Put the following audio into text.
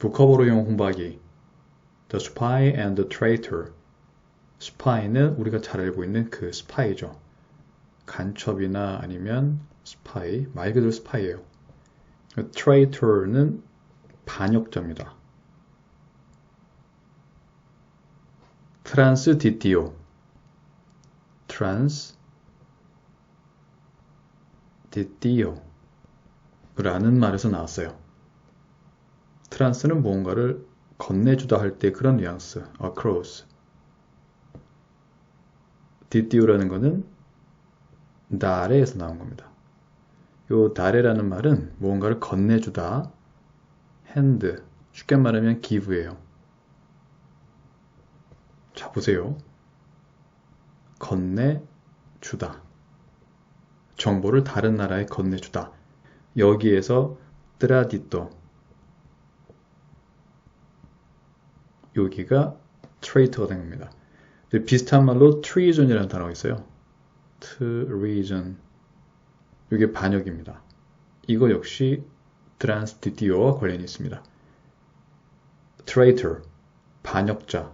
북커버로용 홍박이 The Spy and the Traitor 스파이는 우리가 잘 알고 있는 그 스파이죠. 간첩이나 아니면 스파이, 말 그대로 스파이예요. Traitor는 반역자입니다. 트란스 디티오 트란스 디티오 라는 말에서 나왔어요. 트란스는 무언가를 건네주다 할 때 그런 뉘앙스, across. 디띠오라는 것은 다레에서 나온 겁니다. 요 다레라는 말은 무언가를 건네주다, hand, 쉽게 말하면 give예요. 자, 보세요. 건네주다. 정보를 다른 나라에 건네주다. 여기에서 트라디토 여기가 트레이터가 된 겁니다. 비슷한 말로 treason이라는 단어가 있어요. treason 이게 반역입니다. 이거 역시 트란스티티오와 관련이 있습니다. traitor 반역자